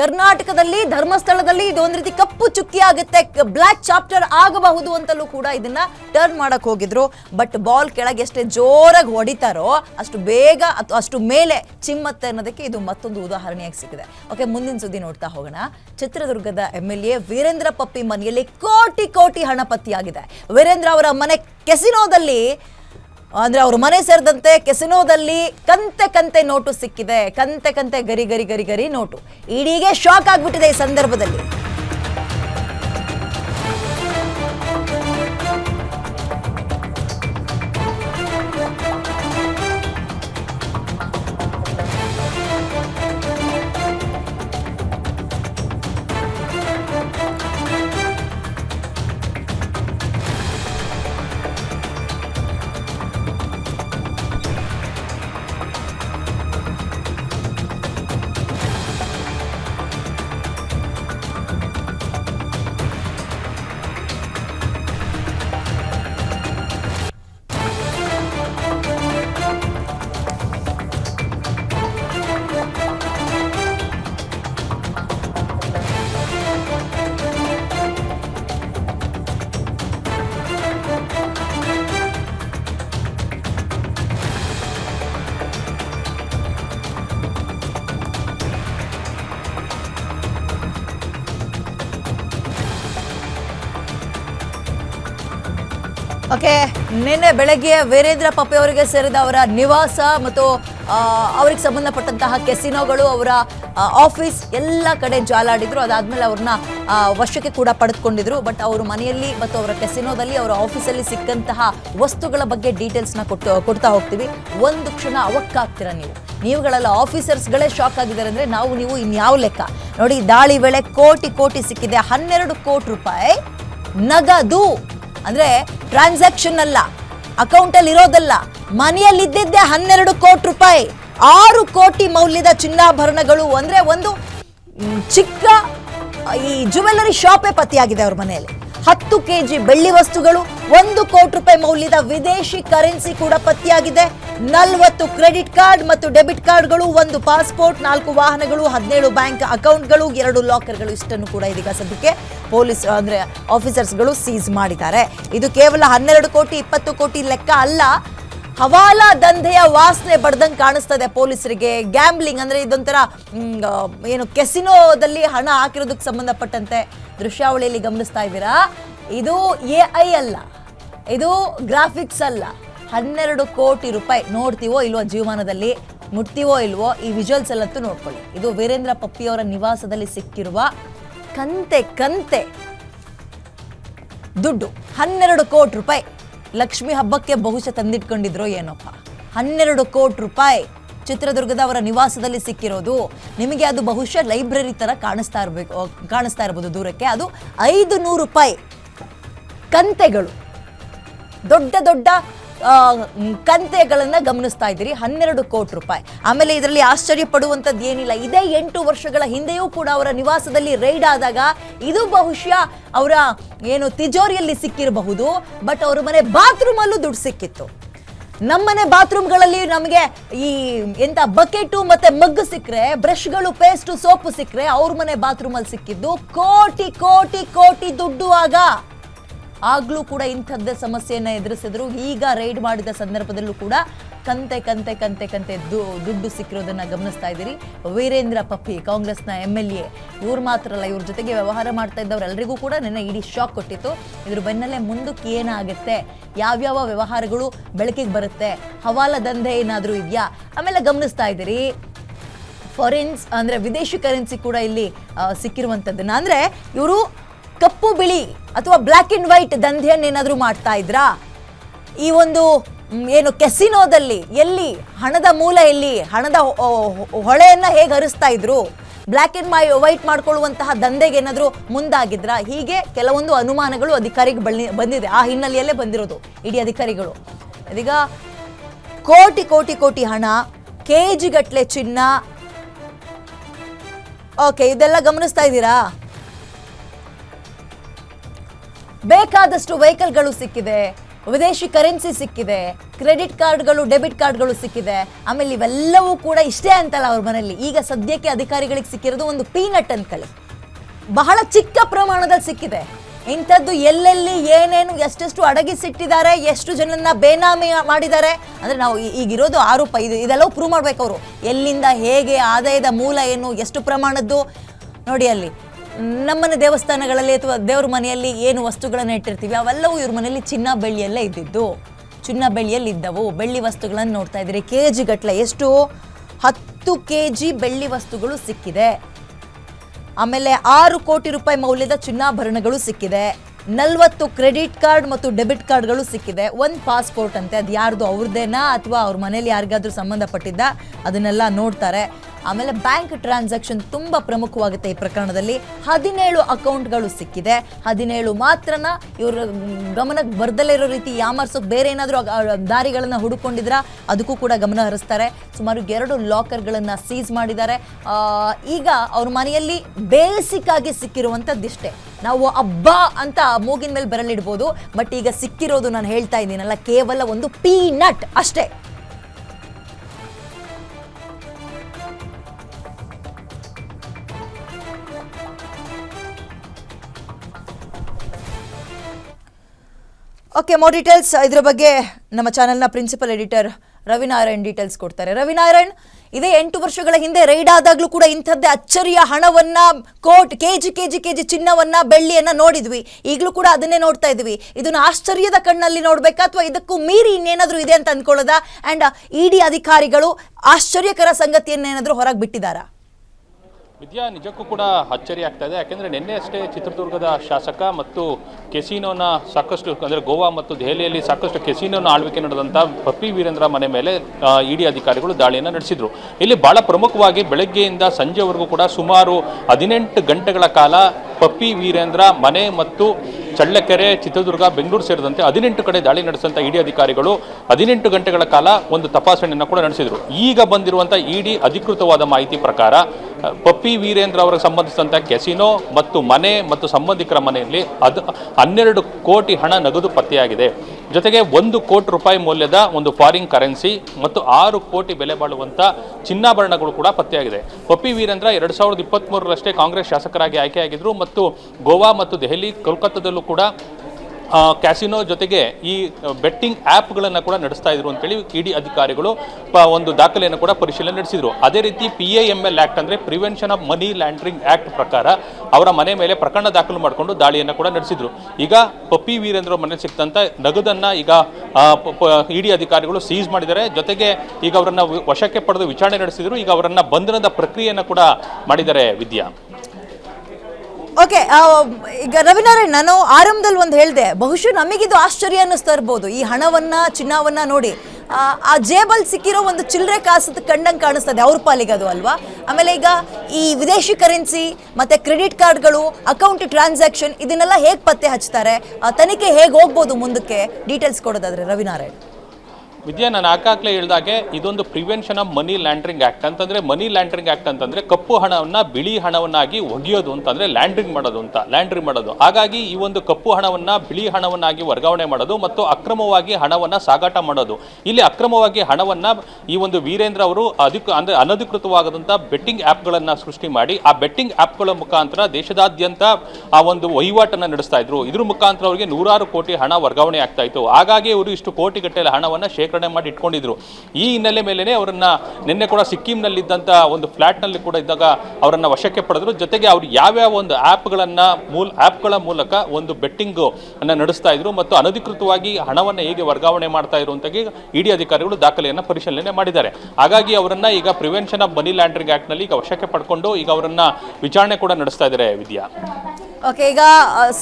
ಕರ್ನಾಟಕದಲ್ಲಿ ಧರ್ಮಸ್ಥಳದಲ್ಲಿ ಇದು ಒಂದ್ ರೀತಿ ಕಪ್ಪು ಚುಕ್ಕಿ ಆಗುತ್ತೆ ಬ್ಲ್ಯಾಕ್ ಚಾಪ್ಟರ್ ಆಗಬಹುದು ಅಂತಲೂ ಕೂಡ ಇದನ್ನ ಟರ್ನ್ ಮಾಡಕ್ ಹೋಗಿದ್ರು. ಬಟ್ ಬಾಲ್ ಕೆಳಗೆ ಎಷ್ಟೇ ಜೋರಾಗಿ ಹೊಡಿತಾರೋ, ಅಷ್ಟು ಬೇಗ ಅಥವಾ ಅಷ್ಟು ಮೇಲೆ ಚಿಮ್ಮತ್ತೆ ಅನ್ನೋದಕ್ಕೆ ಇದು ಮತ್ತೊಂದು ಉದಾಹರಣೆಯಾಗಿ ಸಿಕ್ಕಿದೆ. ಓಕೆ ಮುಂದಿನ ಸುದ್ದಿ ನೋಡ್ತಾ ಹೋಗೋಣ. ಚಿತ್ರದುರ್ಗದ M L A Veerendra Puppy ಮನೆಯಲ್ಲಿ ಕೋಟಿ ಕೋಟಿ ಹಣ ಪತ್ತೆಯಾಗಿದೆ ವೀರೇಂದ್ರ ಅವರ ಮನೆ ಕೆಸಿನೋದಲ್ಲಿ ಅಂದ್ರೆ ಅವ್ರ ಮನೆ ಸೇರಿದಂತೆ ಕೆಸಿನೋದಲ್ಲಿ ಕಂತೆ ಕಂತೆ ನೋಟು ಸಿಕ್ಕಿದೆ. ಕಂತೆ ಕಂತೆ ಗರಿ ಗರಿ ಗರಿ ಗರಿ ನೋಟು. ಇಡೀಗೆ ಶಾಕ್ ಆಗ್ಬಿಟ್ಟಿದೆ ಈ ಸಂದರ್ಭದಲ್ಲಿ. ಓಕೆ, ನಿನ್ನೆ ಬೆಳಗ್ಗೆ ವೀರೇಂದ್ರ ಪಪ್ಪೆ ಅವರಿಗೆ ಸೇರಿದ ಅವರ ನಿವಾಸ ಮತ್ತು ಅವರಿಗೆ ಸಂಬಂಧಪಟ್ಟಂತಹ ಕೆಸಿನೋಗಳು ಅವರ ಆಫೀಸ್ ಎಲ್ಲ ಕಡೆ ಜಾಲಾಡಿದ್ರು. ಅದಾದ್ಮೇಲೆ ಅವ್ರನ್ನ ವಶಕ್ಕೆ ಕೂಡ ಪಡೆದುಕೊಂಡಿದ್ರು. ಬಟ್ ಅವರು ಮನೆಯಲ್ಲಿ ಮತ್ತು ಅವರ ಕೆಸಿನೋದಲ್ಲಿ ಅವರ ಆಫೀಸಲ್ಲಿ ಸಿಕ್ಕಂತಹ ವಸ್ತುಗಳ ಬಗ್ಗೆ ಡೀಟೇಲ್ಸ್ನ ಕೊಟ್ಟು, ಕೊಡ್ತಾ ಹೋಗ್ತೀವಿ. ಒಂದು ಕ್ಷಣ ಅವಕ್ಕಾಗ್ತೀರಾ ನೀವು? ನೀವುಗಳೆಲ್ಲ ಆಫೀಸರ್ಸ್ಗಳೇ ಶಾಕ್ ಆಗಿದ್ದಾರೆ ಅಂದರೆ ನಾವು, ನೀವು ಇನ್ಯಾವ ಲೆಕ್ಕ? ನೋಡಿ, ದಾಳಿ ವೇಳೆ ಕೋಟಿ ಕೋಟಿ ಸಿಕ್ಕಿದೆ. ಹನ್ನೆರಡು ಕೋಟಿ ರೂಪಾಯಿ ನಗದು. ಅಂದ್ರೆ ಟ್ರಾನ್ಸಾಕ್ಷನ್ ಅಲ್ಲ ಅಕೌಂಟ್ ಅಲ್ಲಿ ಇರೋದಲ್ಲ. ಮನೆಯಲ್ಲಿ ಇದ್ದಿದ್ದೆ ಹನ್ನೆರಡು ಕೋಟಿ ರೂಪಾಯಿ, ಆರು ಕೋಟಿ ಮೌಲ್ಯದ ಚಿನ್ನಾಭರಣಗಳು ಅಂದ್ರೆ ಒಂದು ಚಿಕ್ಕ, ಈ ಜುವೆಲ್ಲರಿ ಶಾಪೇ ಪತಿಯಾಗಿದೆ ಅವ್ರ ಮನೆಯಲ್ಲಿ. ಹತ್ತು ಕೆ ಜಿ ಬೆಳ್ಳಿ ವಸ್ತುಗಳು ಒಂದು ಕೋಟಿ ರೂಪಾಯಿ ಮೌಲ್ಯದ ವಿದೇಶಿ ಕರೆನ್ಸಿ ಕೂಡ ಪತ್ತೆಯಾಗಿದೆ. ನಲವತ್ತು ಕ್ರೆಡಿಟ್ ಕಾರ್ಡ್ ಮತ್ತು ಡೆಬಿಟ್ ಕಾರ್ಡ್ಗಳು, ಒಂದು ಪಾಸ್ಪೋರ್ಟ್, ನಾಲ್ಕು ವಾಹನಗಳು, ಹದಿನೇಳು ಬ್ಯಾಂಕ್ ಅಕೌಂಟ್ಗಳು, ಎರಡು ಲಾಕರ್ಗಳು ಇಷ್ಟನ್ನು ಕೂಡ ಇದೀಗ ಸದ್ಯಕ್ಕೆ ಪೊಲೀಸ್, ಅಂದ್ರೆ ಆಫೀಸರ್ಸ್ಗಳು ಸೀಸ್ ಮಾಡಿದ್ದಾರೆ. ಇದು ಕೇವಲ ಹನ್ನೆರಡು ಕೋಟಿ, ಇಪ್ಪತ್ತು ಕೋಟಿ ಲೆಕ್ಕ ಅಲ್ಲ. ಹವಾಲಾ ದಂಧೆಯ ವಾಸನೆ ಬಡ್ದಂಗೆ ಕಾಣಿಸ್ತದೆ ಪೊಲೀಸರಿಗೆ. ಗ್ಯಾಂಬ್ಲಿಂಗ್ ಅಂದ್ರೆ ಇದೊಂಥರ ಏನು ಕೆಸಿನೋದಲ್ಲಿ ಹಣ ಹಾಕಿರೋದಕ್ಕೆ ಸಂಬಂಧಪಟ್ಟಂತೆ ದೃಶ್ಯಾವಳಿಯಲ್ಲಿ ಗಮನಿಸ್ತಾ ಇದ್ದೀರಾ? ಇದು ಎ ಐ ಅಲ್ಲ. ಇದು ಗ್ರಾಫಿಕ್ಸ್ ಅಲ್ಲ. ಹನ್ನೆರಡು ಕೋಟಿ ರೂಪಾಯಿ ನೋಡ್ತೀವೋ ಇಲ್ವೋ ಜೀವಮಾನದಲ್ಲಿ ಮುಟ್ತೀವೋ ಇಲ್ವೋ ಈ ವಿಜುವಲ್ಸ್ ಎಲ್ಲತ್ತೂ ನೋಡ್ಕೊಳ್ಳಿ. ಇದು ವೀರೇಂದ್ರ ಪಪ್ಪಿಯವರ ನಿವಾಸದಲ್ಲಿ ಸಿಕ್ಕಿರುವ ಕಂತೆ ಕಂತೆ. ದುಡ್ಡು. ಹನ್ನೆರಡು ಕೋಟಿ ರೂಪಾಯಿ. ಲಕ್ಷ್ಮಿ ಹಬ್ಬಕ್ಕೆ ಬಹುಶಃ ತಂದಿಟ್ಕೊಂಡಿದ್ರು ಏನಪ್ಪ? ಹನ್ನೆರಡು ಕೋಟಿ ರೂಪಾಯಿ ಚಿತ್ರದುರ್ಗದ ಅವರ ನಿವಾಸದಲ್ಲಿ ಸಿಕ್ಕಿರೋದು. ನಿಮಗೆ ಅದು ಬಹುಶಃ ಲೈಬ್ರರಿ ತರ ಕಾಣಿಸ್ತಾ ಇರಬೇಕು, ಕಾಣಿಸ್ತಾ ಇರ್ಬೋದು ದೂರಕ್ಕೆ. ಅದು ಐದು ನೂರು ರೂಪಾಯಿ. ಕಂತೆಗಳು. ದೊಡ್ಡ ದೊಡ್ಡ ಕಂತೆಗಳನ್ನು ಗಮನಿಸ್ತಾ ಇದ್ದೀರಿ. ಹನ್ನೆರಡು ಕೋಟಿ ರೂಪಾಯಿ. ಆಮೇಲೆ ಇದರಲ್ಲಿ ಆಶ್ಚರ್ಯ ಪಡುವಂಥದ್ದು ಏನಿಲ್ಲ. ಇದೇ ಎಂಟು ವರ್ಷಗಳ ಹಿಂದೆಯೂ ಕೂಡ ಅವರ ನಿವಾಸದಲ್ಲಿ ರೈಡ್ ಆದಾಗ ಇದು ಬಹುಶಃ ಅವರ ಏನು ತಿಜೋರಿಯಲ್ಲಿ ಸಿಕ್ಕಿರಬಹುದು. ಬಟ್ ಅವ್ರ ಮನೆ ಬಾತ್ರೂಮ್ ಅಲ್ಲೂ ದುಡ್ಡು ಸಿಕ್ಕಿತ್ತು. ನಮ್ಮನೆ ಬಾತ್ರೂಮ್ಗಳಲ್ಲಿ ನಮಗೆ ಈ ಎಂತ ಬಕೆಟು ಮತ್ತೆ ಮಗ್ಗು ಸಿಕ್ಕರೆ ಬ್ರಷ್ಗಳು ಪೇಸ್ಟು ಸೋಪು ಸಿಕ್ಕರೆ, ಅವ್ರ ಮನೆ ಬಾತ್ರೂಮಲ್ಲಿ ಸಿಕ್ಕಿದ್ದು. ಕೋಟಿ ಕೋಟಿ ಕೋಟಿ ದುಡ್ಡು ಆಗ. ಆಗ್ಲೂ ಕೂಡ ಇಂಥದ್ದೇ ಸಮಸ್ಯೆಯನ್ನು ಎದುರಿಸಿದ್ರು. ಈಗ ರೈಡ್ ಮಾಡಿದ ಸಂದರ್ಭದಲ್ಲೂ ಕೂಡ ಕಂತೆ ಕಂತೆ ಕಂತೆ ಕಂತೆ ದುಡ್ಡು ಸಿಕ್ಕಿರೋದನ್ನ ಗಮನಿಸ್ತಾ ಇದ್ದೀರಿ. ವೀರೇಂದ್ರ ಪಪ್ಪಿ, ಕಾಂಗ್ರೆಸ್ನ ಎಂ ಎಲ್ ಎ, ಇವ್ರು ಮಾತ್ರ ಅಲ್ಲ, ಇವ್ರ ಜೊತೆಗೆ ವ್ಯವಹಾರ ಮಾಡ್ತಾ ಇದ್ದವರೆಲ್ಲರಿಗೂ ಕೂಡ ನಿನ್ನೆ ಇಡೀ ಶಾಕ್ ಕೊಟ್ಟಿತ್ತು. ಇದ್ರ ಬೆನ್ನಲ್ಲೇ ಮುಂದಕ್ಕೆ ಏನಾಗುತ್ತೆ? ಯಾವ್ಯಾವ ವ್ಯವಹಾರಗಳು ಬೆಳಕಿಗೆ ಬರುತ್ತೆ? ಹವಾಲ ದಂಧೆ ಏನಾದರೂ ಇದೆಯಾ? ಆಮೇಲೆ ಗಮನಿಸ್ತಾ ಇದ್ದೀರಿ. ಫಾರಿನ್ಸ್ ಅಂದ್ರೆ ವಿದೇಶಿ ಕರೆನ್ಸಿ ಕೂಡ ಇಲ್ಲಿ ಸಿಕ್ಕಿರುವಂಥದ್ದನ್ನ ಅಂದ್ರೆ ಇವರು ಕಪ್ಪು ಬಿಳಿ ಅಥವಾ ಬ್ಲ್ಯಾಕ್ ಅಂಡ್ ವೈಟ್ ದಂಧೆಯನ್ನೇನಾದರೂ ಮಾಡ್ತಾ ಇದ್ರಾ? ಈ ಒಂದು ಏನು ಕೆಸಿನೋದಲ್ಲಿ ಎಲ್ಲಿ ಹಣದ ಮೂಲ ಎಲ್ಲಿ ಹಣದ ಹೊಳೆಯನ್ನ ಹೇಗೆ ಹರಿಸ್ತಾ ಇದ್ರು? ಬ್ಲ್ಯಾಕ್ ಅಂಡ್ ಮೈ ವೈಟ್ ಮಾಡ್ಕೊಳ್ಳುವಂತಹ ದಂಧೆಗೆ ಏನಾದರೂ ಮುಂದಾಗಿದ್ರಾ? ಹೀಗೆ ಕೆಲವೊಂದು ಅನುಮಾನಗಳು ಅಧಿಕಾರಿಗೆ ಬಳಿ ಬಂದಿದೆ. ಆ ಹಿನ್ನೆಲೆಯಲ್ಲೇ ಬಂದಿರೋದು ಇಡೀ ಅಧಿಕಾರಿಗಳು. ಇದೀಗ ಕೋಟಿ ಕೋಟಿ ಕೋಟಿ ಹಣ ಕೆ ಜಿಗಟ್ಲೆ ಚಿನ್ನ. ಓಕೆ ಇದೆಲ್ಲ ಗಮನಿಸ್ತಾ ಇದ್ದೀರಾ? ಬೇಕಾದಷ್ಟು ವೆಹಿಕಲ್ಗಳು ಸಿಕ್ಕಿದೆ. ವಿದೇಶಿ ಕರೆನ್ಸಿ ಸಿಕ್ಕಿದೆ. ಕ್ರೆಡಿಟ್ ಕಾರ್ಡ್ಗಳು, ಡೆಬಿಟ್ ಕಾರ್ಡ್ಗಳು ಸಿಕ್ಕಿದೆ. ಆಮೇಲೆ ಇವೆಲ್ಲವೂ ಕೂಡ ಇಷ್ಟೇ ಅಂತಲ್ಲ ಅವ್ರ ಮನೆಯಲ್ಲಿ. ಈಗ ಸದ್ಯಕ್ಕೆ ಅಧಿಕಾರಿಗಳಿಗೆ ಸಿಕ್ಕಿರೋದು ಒಂದು ಪೀನಟ್ ಅಂದ್ಕೊಳ್ಳಿ ಬಹಳ ಚಿಕ್ಕ ಪ್ರಮಾಣದಲ್ಲಿ ಸಿಕ್ಕಿದೆ. ಇಂಥದ್ದು ಎಲ್ಲೆಲ್ಲಿ ಏನೇನು ಎಷ್ಟೆಷ್ಟು ಅಡಗಿಸಿಟ್ಟಿದ್ದಾರೆ, ಎಷ್ಟು ಜನನ್ನ ಬೇನಾಮಿ ಮಾಡಿದ್ದಾರೆ, ಅಂದರೆ ನಾವು ಈಗಿರೋದು ಆರೋಪ. ಇದು ಇದೆಲ್ಲವೂ ಪ್ರೂವ್ ಮಾಡಬೇಕು ಅವರು. ಎಲ್ಲಿಂದ ಹೇಗೆ ಆದಾಯದ ಮೂಲ ಏನು, ಎಷ್ಟು ಪ್ರಮಾಣದ್ದು? ನೋಡಿ ಅಲ್ಲಿ. ನಮ್ಮನೆ ದೇವಸ್ಥಾನಗಳಲ್ಲಿ ಅಥವಾ ದೇವ್ರ ಮನೆಯಲ್ಲಿ ಏನು ವಸ್ತುಗಳನ್ನು ಇಟ್ಟಿರ್ತೀವಿ, ಅವೆಲ್ಲವೂ ಇವ್ರ ಮನೆಯಲ್ಲಿ ಚಿನ್ನ ಬೆಳ್ಳಿಯಲ್ಲೇ ಇದ್ದಿದ್ದು. ಚಿನ್ನ ಬೆಳ್ಳಿಯಲ್ಲಿ ಇದ್ದವು. ಬೆಳ್ಳಿ ವಸ್ತುಗಳನ್ನು ನೋಡ್ತಾ ಇದ್ದೀರಿ. ಕೆ ಜಿ ಗಟ್ಟಲೆ ಎಷ್ಟು ಹತ್ತು ಕೆ ಜಿ ಬೆಳ್ಳಿ ವಸ್ತುಗಳು ಸಿಕ್ಕಿದೆ. ಆಮೇಲೆ ಆರು ಕೋಟಿ ರೂಪಾಯಿ ಮೌಲ್ಯದ ಚಿನ್ನಾಭರಣಗಳು ಸಿಕ್ಕಿದೆ. ನಲ್ವತ್ತು ಕ್ರೆಡಿಟ್ ಕಾರ್ಡ್ ಮತ್ತು ಡೆಬಿಟ್ ಕಾರ್ಡ್ಗಳು ಸಿಕ್ಕಿದೆ. ಒಂದು ಪಾಸ್ಪೋರ್ಟ್ ಅಂತೆ. ಅದು ಯಾರ್ದು ಅವ್ರದ್ದೇನಾ ಅಥವಾ ಅವ್ರ ಮನೇಲಿ ಯಾರಿಗಾದ್ರೂ ಸಂಬಂಧಪಟ್ಟಿದ್ದ? ಅದನ್ನೆಲ್ಲ ನೋಡ್ತಾರೆ. ಆಮೇಲೆ ಬ್ಯಾಂಕ್ ಟ್ರಾನ್ಸಾಕ್ಷನ್ ತುಂಬ ಪ್ರಮುಖವಾಗುತ್ತೆ ಈ ಪ್ರಕರಣದಲ್ಲಿ. ಹದಿನೇಳು ಅಕೌಂಟ್ಗಳು ಸಿಕ್ಕಿದೆ. ಹದಿನೇಳು ಮಾತ್ರನ ಇವರ ಗಮನಕ್ಕೆ ಬರ್ದಲ್ಲೇ ಇರೋ ರೀತಿ ಯಾಮರ್ಸೋಕೆ ಬೇರೆ ಏನಾದರೂ ದಾರಿಗಳನ್ನು ಹುಡುಕೊಂಡಿದ್ರ? ಅದಕ್ಕೂ ಕೂಡ ಗಮನ ಹರಿಸ್ತಾರೆ. ಸುಮಾರು ಎರಡು ಲಾಕರ್ಗಳನ್ನು ಸೀಸ್ ಮಾಡಿದ್ದಾರೆ. ಈಗ ಅವ್ರ ಮನೆಯಲ್ಲಿ ಬೇಸಿಕ್ ಆಗಿ ಸಿಕ್ಕಿರುವಂಥದ್ದಿಷ್ಟೇ ನಾವು ಹಬ್ಬ ಅಂತ ಮೂಗಿನ ಮೇಲೆ ಬರಲಿಡ್ಬೋದು ಬಟ್ ಈಗ ಸಿಕ್ಕಿರೋದು ನಾನು ಹೇಳ್ತಾ ಇದ್ದೀನಲ್ಲ, ಕೇವಲ ಒಂದು ಪೀ ನಟ್ ಅಷ್ಟೇ. ಓಕೆ ಮೋರ್ ಡೀಟೇಲ್ಸ್ ಇದ್ರ ಬಗ್ಗೆ ನಮ್ಮ ಚಾನೆಲ್ನ ಪ್ರಿನ್ಸಿಪಲ್ ಎಡಿಟರ್ ರವಿನಾರಾಯಣ್ ಡೀಟೇಲ್ಸ್ ಕೊಡ್ತಾರೆ. ರವಿನಾರಾಯಣ್, ಇದೇ ಎಂಟು ವರ್ಷಗಳ ಹಿಂದೆ ರೈಡ್ ಆದಾಗಲೂ ಕೂಡ ಇಂಥದ್ದೇ ಅಚ್ಚರಿಯ ಹಣವನ್ನ, coat K G K G K G ಚಿನ್ನವನ್ನ, ಬೆಳ್ಳಿಯನ್ನ ನೋಡಿದ್ವಿ. ಈಗಲೂ ಕೂಡ ಅದನ್ನೇ ನೋಡ್ತಾ ಇದ್ವಿ. ಇದನ್ನ ಆಶ್ಚರ್ಯದ ಕಣ್ಣಲ್ಲಿ ನೋಡ್ಬೇಕಾ? ಅಥವಾ ಇದಕ್ಕೂ ಮೀರಿ ಇನ್ನೇನಾದರೂ ಇದೆ ಅಂತ ಅನ್ಕೊಳ್ಳೋದಾ ಅಂಡ್ ಇಡಿ ಅಧಿಕಾರಿಗಳು ಆಶ್ಚರ್ಯಕರ ಸಂಗತಿಯನ್ನೇನಾದರೂ ಹೊರಗೆ ಬಿಟ್ಟಿದ್ದಾರಾ? ವಿದ್ಯಾ, ನಿಜಕ್ಕೂ ಕೂಡ ಅಚ್ಚರಿ ಆಗ್ತಾ ಇದೆ. ಯಾಕೆಂದರೆ ನಿನ್ನೆ ಅಷ್ಟೇ ಚಿತ್ರದುರ್ಗದ ಶಾಸಕ ಮತ್ತು ಕೆಸಿನೋನ ಸಾಕಷ್ಟು, ಅಂದರೆ ಗೋವಾ ಮತ್ತು ದೆಹಲಿಯಲ್ಲಿ ಸಾಕಷ್ಟು ಕೆಸಿನೋನ ಆಳ್ವಿಕೆ ನಡೆದಂಥ ಪಪ್ಪಿ ವೀರೇಂದ್ರ ಮನೆ ಮೇಲೆ ಇಡಿ ಅಧಿಕಾರಿಗಳು ದಾಳಿಯನ್ನು ನಡೆಸಿದರು. ಇಲ್ಲಿ ಭಾಳ ಪ್ರಮುಖವಾಗಿ ಬೆಳಗ್ಗೆಯಿಂದ ಸಂಜೆವರೆಗೂ ಕೂಡ ಸುಮಾರು ಹದಿನೆಂಟು ಗಂಟೆಗಳ ಕಾಲ ಪಪ್ಪಿ ವೀರೇಂದ್ರ ಮನೆ ಮತ್ತು ಚಳ್ಳಕೆರೆ, ಚಿತ್ರದುರ್ಗ, ಬೆಂಗಳೂರು ಸೇರಿದಂತೆ ಹದಿನೆಂಟು ಕಡೆ ದಾಳಿ ನಡೆಸಿದಂಥ ಇಡಿ ಅಧಿಕಾರಿಗಳು ಹದಿನೆಂಟು ಗಂಟೆಗಳ ಕಾಲ ಒಂದು ತಪಾಸಣೆಯನ್ನು ಕೂಡ ನಡೆಸಿದರು. ಈಗ ಬಂದಿರುವಂಥ ಇಡಿ ಅಧಿಕೃತವಾದ ಮಾಹಿತಿ ಪ್ರಕಾರ ಪಪ್ಪಿ ವೀರೇಂದ್ರ ಅವರಿಗೆ ಸಂಬಂಧಿಸಿದಂಥ ಕೆಸಿನೋ ಮತ್ತು ಮನೆ ಮತ್ತು ಸಂಬಂಧಿಕರ ಮನೆಯಲ್ಲಿ ಅದು ಹನ್ನೆರಡು ಕೋಟಿ ಹಣ ನಗದು ಪತ್ತೆಯಾಗಿದೆ. ಜೊತೆಗೆ ಒಂದು ಕೋಟಿ ರೂಪಾಯಿ ಮೌಲ್ಯದ ಒಂದು ಫಾರಿನ್ ಕರೆನ್ಸಿ ಮತ್ತು ಆರು ಕೋಟಿ ಬೆಲೆ ಬಾಳುವಂಥ ಚಿನ್ನಾಭರಣಗಳು ಕೂಡ ಪತ್ತೆಯಾಗಿದೆ. ಪಪ್ಪಿ ವೀರೇಂದ್ರ ಎರಡು ಸಾವಿರದ ಇಪ್ಪತ್ತ್ಮೂರರಷ್ಟೇ ಕಾಂಗ್ರೆಸ್ ಶಾಸಕರಾಗಿ ಆಯ್ಕೆಯಾಗಿದ್ದರು ಮತ್ತು ಗೋವಾ ಮತ್ತು ದೆಹಲಿ, ಕೋಲ್ಕತ್ತಾದಲ್ಲೂ ಕೂಡ ಕ್ಯಾಸಿನೋ ಜೊತೆಗೆ ಈ ಬೆಟ್ಟಿಂಗ್ ಆ್ಯಪ್ಗಳನ್ನು ಕೂಡ ನಡೆಸ್ತಾ ಇದ್ರು ಅಂತೇಳಿ ಇಡಿ ಅಧಿಕಾರಿಗಳು ಒಂದು ದಾಖಲೆಯನ್ನು ಕೂಡ ಪರಿಶೀಲನೆ ನಡೆಸಿದರು. ಅದೇ ರೀತಿ P A M L act ಅಂದರೆ prevention of money laundering act ಪ್ರಕಾರ ಅವರ ಮನೆ ಮೇಲೆ ಪ್ರಕರಣ ದಾಖಲು ಮಾಡಿಕೊಂಡು ದಾಳಿಯನ್ನು ಕೂಡ ನಡೆಸಿದರು. ಈಗ ಪಪ್ಪಿ ವೀರೇಂದ್ರ ಮನೆ ಸಿಕ್ತಂಥ ನಗದನ್ನು ಈಗ ಇಡಿ ಅಧಿಕಾರಿಗಳು ಸೀಸ್ ಮಾಡಿದ್ದಾರೆ. ಜೊತೆಗೆ ಈಗ ಅವರನ್ನು ವಶಕ್ಕೆ ಪಡೆದು ವಿಚಾರಣೆ ನಡೆಸಿದರು. ಈಗ ಅವರನ್ನು ಬಂಧನದ ಪ್ರಕ್ರಿಯೆಯನ್ನು ಕೂಡ ಮಾಡಿದ್ದಾರೆ ವಿದ್ಯಾ. ಓಕೆ ಈಗ ರವಿನಾರಾಯಣ್ ನಾನು ಆರಂಭದಲ್ಲಿ ಒಂದು ಹೇಳಿದೆ ಬಹುಶಃ ನಮಗಿದು ಆಶ್ಚರ್ಯ ಅನ್ನಿಸ್ತಾ ಇರ್ಬೋದು ಈ ಹಣವನ್ನ ಚಿನ್ನವನ್ನ ನೋಡಿ. ಆ, ಜೇಬಲ್ ಸಿಕ್ಕಿರೋ ಒಂದು ಚಿಲ್ಲರೆ ಕಾಸು ಕಂಡಂಗೆ ಕಾಣಿಸ್ತದೆ ಅವ್ರ ಪಾಲಿಗೆ ಅದು ಅಲ್ವಾ? ಆಮೇಲೆ ಈಗ ಈ ವಿದೇಶಿ ಕರೆನ್ಸಿ ಮತ್ತೆ ಕ್ರೆಡಿಟ್ ಕಾರ್ಡ್ಗಳು ಅಕೌಂಟ್ ಟ್ರಾನ್ಸಾಕ್ಷನ್ ಇದನ್ನೆಲ್ಲ ಹೇಗೆ ಪತ್ತೆ ಹಚ್ತಾರೆ? ತನಿಖೆ ಹೇಗೆ ಹೋಗ್ಬೋದು ಮುಂದಕ್ಕೆ? ಡೀಟೇಲ್ಸ್ ಕೊಡೋದಾದ್ರೆ ರವಿನಾರಾಯಣ್. ವಿದ್ಯಾ, ನಾನು ಆಕಾಕ್ಲೆ ಹೇಳ್ದಾಗೆ ಇದೊಂದು prevention of money laundering act ಅಂತಂದರೆ ಮನಿ ಲ್ಯಾಂಡ್ರಿಂಗ್ ಆ್ಯಕ್ಟ್ ಅಂತಂದರೆ ಕಪ್ಪು ಹಣವನ್ನು ಬಿಳಿ ಹಣವನ್ನಾಗಿ ಒಗೆಯೋದು ಅಂತಂದರೆ ಲ್ಯಾಂಡ್ರಿಂಗ್ ಮಾಡೋದು ಅಂತ ಲ್ಯಾಂಡ್ರಿಂಗ್ ಮಾಡೋದು. ಹಾಗಾಗಿ ಈ ಒಂದು ಕಪ್ಪು ಹಣವನ್ನು ಬಿಳಿ ಹಣವನ್ನಾಗಿ ವರ್ಗಾವಣೆ ಮಾಡೋದು ಮತ್ತು ಅಕ್ರಮವಾಗಿ ಹಣವನ್ನು ಸಾಗಾಟ ಮಾಡೋದು. ಇಲ್ಲಿ ಅಕ್ರಮವಾಗಿ ಹಣವನ್ನು ಈ ಒಂದು ವೀರೇಂದ್ರ ಅವರು ಅಧಿಕ, ಅಂದರೆ ಅನಧಿಕೃತವಾದಂಥ ಬೆಟ್ಟಿಂಗ್ ಆ್ಯಪ್ಗಳನ್ನು ಸೃಷ್ಟಿ ಮಾಡಿ, ಆ ಬೆಟ್ಟಿಂಗ್ ಆ್ಯಪ್ಗಳ ಮುಖಾಂತರ ದೇಶದಾದ್ಯಂತ ಆ ಒಂದು ವಹಿವಾಟನ್ನು ನಡೆಸ್ತಾ ಇದ್ರು. ಇದ್ರ ಮುಖಾಂತರ ಅವರಿಗೆ ನೂರಾರು ಕೋಟಿ ಹಣ ವರ್ಗಾವಣೆ ಆಗ್ತಾ ಇತ್ತು. ಹಾಗಾಗಿ ಅವರು ಇಷ್ಟು ಕೋಟಿಗಟ್ಟಲೆ ಹಣವನ್ನು ಶೇಖರಣೆ ಮಾಡಿ ಇಟ್ಕೊಂಡಿದ್ರು. ಈ ಹಿನ್ನೆಲೆ ಮೇಲೇ ಅವರನ್ನ ನಿನ್ನೆ ಕೂಡ ಸಿಕ್ಕಿಂನಲ್ಲಿದ್ದಂಥ ಒಂದು ಫ್ಲ್ಯಾಟ್ನಲ್ಲಿ ಕೂಡ ಇದ್ದಾಗ ಅವರನ್ನ ವಶಕ್ಕೆ ಪಡೆದ್ರು. ಜೊತೆಗೆ ಅವ್ರು ಯಾವ್ಯಾವ ಒಂದು ಆ್ಯಪ್ಗಳನ್ನು ಮೂಲ ಆ್ಯಪ್ಗಳ ಮೂಲಕ ಒಂದು ಬೆಟ್ಟಿಂಗ್ ಅನ್ನು ನಡೆಸ್ತಾ ಇದ್ರು ಮತ್ತು ಅನಧಿಕೃತವಾಗಿ ಹಣವನ್ನು ಹೇಗೆ ವರ್ಗಾವಣೆ ಮಾಡ್ತಾ ಇರುವಂತ ಇಡಿ ಅಧಿಕಾರಿಗಳು ದಾಖಲೆಯನ್ನು ಪರಿಶೀಲನೆ ಮಾಡಿದ್ದಾರೆ. ಹಾಗಾಗಿ ಅವರನ್ನ ಈಗ ಪ್ರಿವೆನ್ಷನ್ ಆಫ್ ಮನಿ ಲ್ಯಾಂಡ್ರಿಂಗ್ ಆ್ಯಕ್ಟ್ನಲ್ಲಿ ಈಗ ವಶಕ್ಕೆ ಪಡ್ಕೊಂಡು ಈಗ ಅವರನ್ನ ವಿಚಾರಣೆ ಕೂಡ ನಡೆಸ್ತಾ ಇದ್ದಾರೆ ವಿದ್ಯಾ. ಓಕೆ, ಈಗ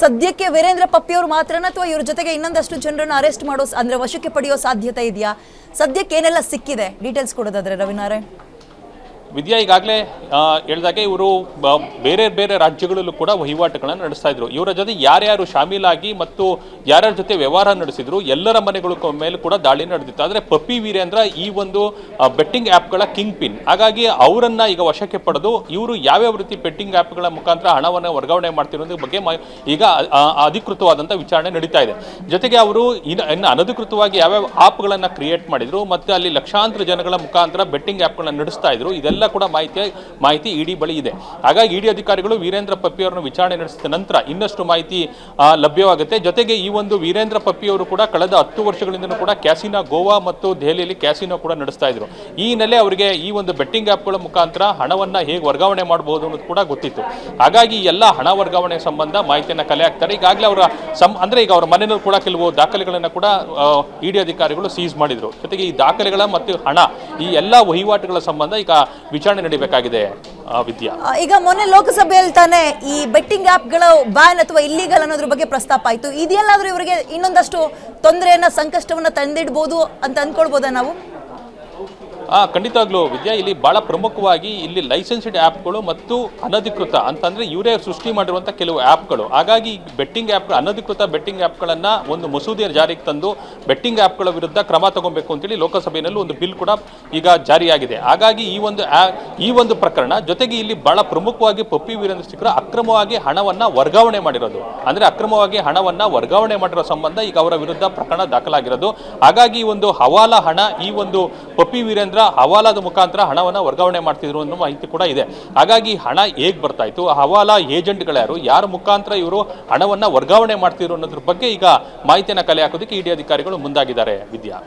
ಸದ್ಯಕ್ಕೆ ವೀರೇಂದ್ರ ಪಪ್ಪಿ ಅವರು ಮಾತ್ರನ ಅಥವಾ ಇವ್ರ ಜೊತೆಗೆ ಇನ್ನೊಂದಷ್ಟು ಜನರನ್ನು ಅರೆಸ್ಟ್ ಮಾಡೋ ಅಂದ್ರೆ ವಶಕ್ಕೆ ಪಡೆಯೋ ಸಾಧ್ಯತೆ ಇದೆಯಾ? ಸದ್ಯಕ್ಕೆ ಏನೆಲ್ಲ ಸಿಕ್ಕಿದೆ? ಡೀಟೇಲ್ಸ್ ಕೊಡೋದಾದ್ರೆ ರವಿನಾರಾಯಣ್. ವಿದ್ಯಾ ಈಗಾಗಲೇ ಹೇಳ್ದಾಗೆ ಇವರು ಬೇರೆ ಬೇರೆ ರಾಜ್ಯಗಳಲ್ಲೂ ಕೂಡ ವಹಿವಾಟುಗಳನ್ನು ನಡೆಸ್ತಾ ಇದ್ರು. ಇವರ ಜೊತೆ ಯಾರ್ಯಾರು ಶಾಮೀಲಾಗಿ ಮತ್ತು ಯಾರ್ಯಾರ ಜೊತೆ ವ್ಯವಹಾರ ನಡೆಸಿದ್ರು, ಎಲ್ಲರ ಮನೆಗಳ ಮೇಲೆ ಕೂಡ ದಾಳಿ ನಡೆದಿತ್ತು. ಆದರೆ ಪಪ್ಪಿ ವೀರೇಂದ್ರ ಈ ಒಂದು ಬೆಟ್ಟಿಂಗ್ ಆ್ಯಪ್ಗಳ ಕಿಂಗ್ ಪಿನ್ ಹಾಗಾಗಿ ಅವರನ್ನು ಈಗ ವಶಕ್ಕೆ ಪಡೆದು ಇವರು ಯಾವ್ಯಾವ ರೀತಿ ಬೆಟ್ಟಿಂಗ್ ಆ್ಯಪ್ಗಳ ಮುಖಾಂತರ ಹಣವನ್ನು ವರ್ಗಾವಣೆ ಮಾಡ್ತಿರೋದ್ರ ಬಗ್ಗೆ ಈಗ ಅಧಿಕೃತವಾದಂಥ ವಿಚಾರಣೆ ನಡೀತಾ ಇದೆ. ಜೊತೆಗೆ ಅವರು ಇನ್ನು ಅನಧಿಕೃತವಾಗಿ ಯಾವ್ಯಾವ ಆ್ಯಪ್ಗಳನ್ನು ಕ್ರಿಯೇಟ್ ಮಾಡಿದರು, ಮತ್ತು ಅಲ್ಲಿ ಲಕ್ಷಾಂತರ ಜನಗಳ ಮುಖಾಂತರ ಬೆಟ್ಟಿಂಗ್ ಆ್ಯಪ್ಗಳನ್ನು ನಡೆಸ್ತಾ ಇದ್ರು. ಇದೆಲ್ಲ ಕೂಡ ಮಾಹಿತಿ ಮಾಹಿತಿ ಇಡಿ ಬಳಿ ಇದೆ. ಹಾಗಾಗಿ ಇಡಿ ಅಧಿಕಾರಿಗಳು ವೀರೇಂದ್ರ ಪಪ್ಪಿ ಅವರನ್ನು ವಿಚಾರಣೆ ನಡೆಸಿದ ನಂತರ ಇನ್ನಷ್ಟು ಮಾಹಿತಿ ಲಭ್ಯವಾಗುತ್ತೆ. ಜೊತೆಗೆ ಈ ಒಂದು ವೀರೇಂದ್ರ ಪಪ್ಪಿ ಅವರು ಕೂಡ ಕಳೆದ ಹತ್ತು ವರ್ಷಗಳಿಂದಲೂ ಕೂಡ ಕ್ಯಾಸಿನೋ, ಗೋವಾ ಮತ್ತು ದೆಹಲಿಯಲ್ಲಿ ಕ್ಯಾಸಿನೋ ಕೂಡ ನಡೆಸ್ತಾ ಇದ್ರು. ಈ ಹಿನ್ನೆಲೆ ಅವರಿಗೆ ಈ ಒಂದು ಬೆಟ್ಟಿಂಗ್ ಆ್ಯಪ್ಗಳ ಮುಖಾಂತರ ಹಣವನ್ನು ಹೇಗೆ ವರ್ಗಾವಣೆ ಮಾಡಬಹುದು ಅನ್ನೋದು ಕೂಡ ಗೊತ್ತಿತ್ತು. ಹಾಗಾಗಿ ಎಲ್ಲ ಹಣ ವರ್ಗಾವಣೆ ಸಂಬಂಧ ಮಾಹಿತಿಯನ್ನು ಕಲೆ ಹಾಕ್ತಾರೆ. ಈಗಾಗಲೇ ಅವರ ಸಂ, ಅಂದರೆ ಈಗ ಅವರ ಮನೆಯಲ್ಲೂ ಕೂಡ ಕೆಲವು ದಾಖಲೆಗಳನ್ನು ಕೂಡ ಇಡಿ ಅಧಿಕಾರಿಗಳು ಸೀಸ್ ಮಾಡಿದರು. ಜೊತೆಗೆ ಈ ದಾಖಲೆಗಳ ಮತ್ತು ಹಣ, ಈ ಎಲ್ಲ ವಹಿವಾಟುಗಳ ಸಂಬಂಧ ಈಗ ವಿಚಾರಣೆ ನಡೀಬೇಕಾಗಿದೆ ವಿದ್ಯಾ. ಈಗ ಮೊನ್ನೆ ಲೋಕಸಭೆಯಲ್ಲಿ ತಾನೇ ಈ ಬೆಟ್ಟಿಂಗ್ ಆ್ಯಪ್ಗಳ ಬ್ಯಾನ್ ಅಥವಾ ಇಲ್ಲಿಗಲ್ ಅನ್ನೋದ್ರ ಬಗ್ಗೆ ಪ್ರಸ್ತಾಪ ಆಯಿತು. ಇದೆಲ್ಲಾದರೂ ಇವರಿಗೆ ಇನ್ನೊಂದಷ್ಟು ತೊಂದರೆಯನ್ನ, ಸಂಕಷ್ಟವನ್ನ ತಂದಿಡ್ಬೋದು ಅಂತ ಅಂದ್ಕೊಳ್ಬೋದಾ ನಾವು? ಖಂಡಿತವಾಗ್ಲೂ ವಿದ್ಯಾ ಇಲ್ಲಿ ಬಹಳ ಪ್ರಮುಖವಾಗಿ ಇಲ್ಲಿ ಲೈಸೆನ್ಸ್ಡ್ ಆ್ಯಪ್ಗಳು ಮತ್ತು ಅನಧಿಕೃತ ಅಂತಂದ್ರೆ ಇವರೇ ಸೃಷ್ಟಿ ಮಾಡಿರುವಂಥ ಕೆಲವು ಆ್ಯಪ್ಗಳು ಹಾಗಾಗಿ ಬೆಟ್ಟಿಂಗ್ ಆ್ಯಪ್ ಅನಧಿಕೃತ ಬೆಟ್ಟಿಂಗ್ ಆ್ಯಪ್ಗಳನ್ನು ಒಂದು ಮಸೂದೆ ಜಾರಿಗೆ ತಂದು ಬೆಟ್ಟಿಂಗ್ ಆ್ಯಪ್ಗಳ ವಿರುದ್ಧ ಕ್ರಮ ತಗೊಬೇಕು ಅಂತೇಳಿ ಲೋಕಸಭೆಯಲ್ಲೂ ಒಂದು ಬಿಲ್ ಕೂಡ ಈಗ ಜಾರಿಯಾಗಿದೆ. ಹಾಗಾಗಿ ಈ ಒಂದು ಈ ಒಂದು ಪ್ರಕರಣ ಜೊತೆಗೆ ಇಲ್ಲಿ ಬಹಳ ಪ್ರಮುಖವಾಗಿ ಪಪ್ಪಿ ವೀರೇಂದ್ರ ಸಿಕ್ಕರು ಅಕ್ರಮವಾಗಿ ಹಣವನ್ನ ವರ್ಗಾವಣೆ ಮಾಡಿರೋದು. ಅಂದ್ರೆ ಅಕ್ರಮವಾಗಿ ಹಣವನ್ನ ವರ್ಗಾವಣೆ ಮಾಡಿರೋ ಸಂಬಂಧ ಈಗ ಅವರ ವಿರುದ್ಧ ಪ್ರಕರಣ ದಾಖಲಾಗಿರೋದು. ಹಾಗಾಗಿ ಒಂದು ಹವಾಲ ಹಣ ಈ ಒಂದು ಪಪ್ಪಿ ವೀರೇಂದ್ರ ಹವಾಲಾದ ಮುಖಾಂತರ ಹಣವನ್ನ ವರ್ಗಾವಣೆ ಮಾಡ್ತಿದ್ರು ಅನ್ನೋ ಮಾಹಿತಿ ಕೂಡ ಇದೆ. ಹಾಗಾಗಿ ಹಣ ಹೇಗೆ ಬರ್ತಾ ಇತ್ತು, ಹವಾಲಾ ಹವಾಲಾ ಏಜೆಂಟ್ಗಳ್ಯಾರು ಯಾರ ಮುಖಾಂತರ ಇವರು ಹಣವನ್ನ ವರ್ಗಾವಣೆ ಮಾಡ್ತಿದ್ರು ಅನ್ನೋದ್ರ ಬಗ್ಗೆ ಈಗ ಮಾಹಿತಿಯನ್ನು ಕಲೆ ಹಾಕೋದಕ್ಕೆ ಇಡಿ ಅಧಿಕಾರಿಗಳು ಮುಂದಾಗಿದ್ದಾರೆ. ವಿದ್ಯಾ.